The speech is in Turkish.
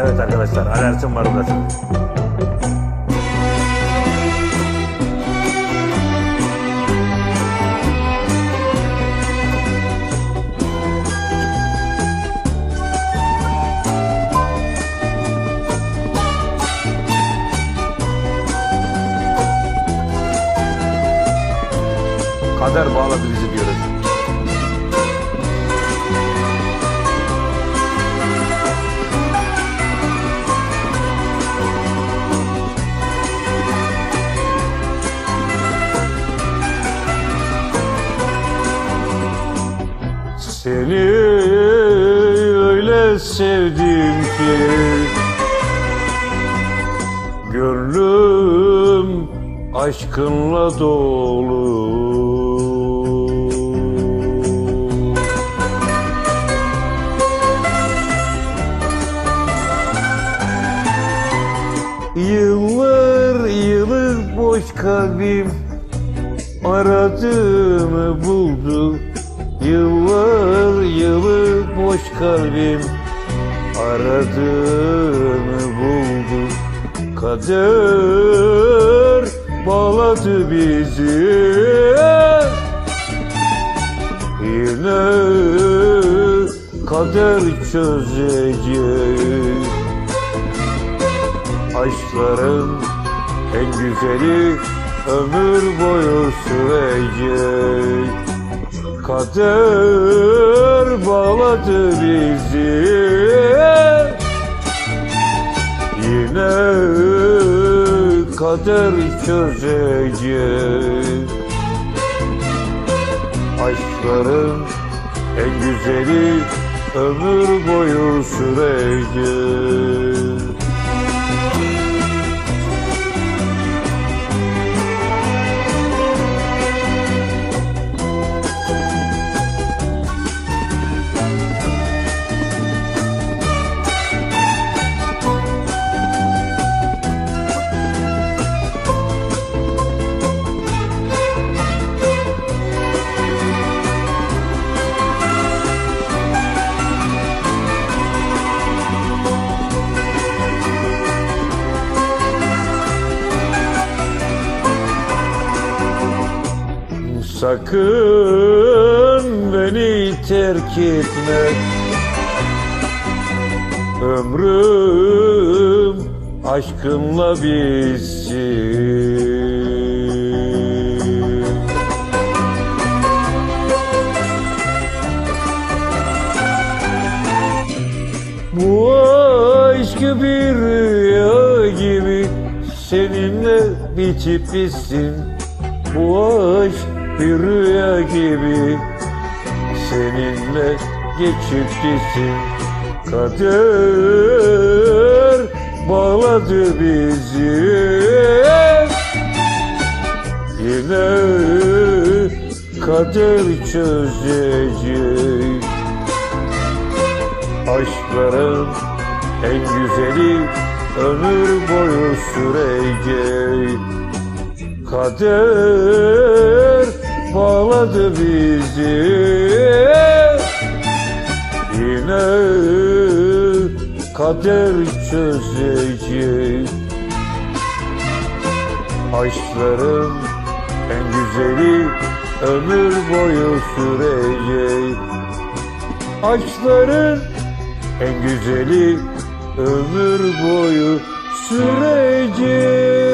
Evet arkadaşlar alerjim var burası. Kader bağladı bizi diyoruz. Seni öyle sevdim ki. Gönlüm aşkınla dolu. Yıllar yıllar boş kalbim aradığını buldu? Yıllar boş kalbim aradığını buldu. Kader bağladı bizi. Yine kader çözecek Aşkların en güzeli ömür boyu sürecek. Kader bağladı bizi. Yine kader çözecek. Aşkların en güzeli ömür boyu sürecek Sakın beni terk etme. Ömrüm aşkınla bitsin. Bu aşk bir rüya gibi Seninle bitip bitsin. Bu aşk bir rüya gibi Seninle geçip gitsin. Kader bağladı bizi. Yine kader çözecek. Aşkların en güzeli ömür boyu sürecek. Kader bağladı bizi. Yine kader çözecek Aşkların en güzeli ömür boyu sürecek. Aşkların en güzeli ömür boyu sürecek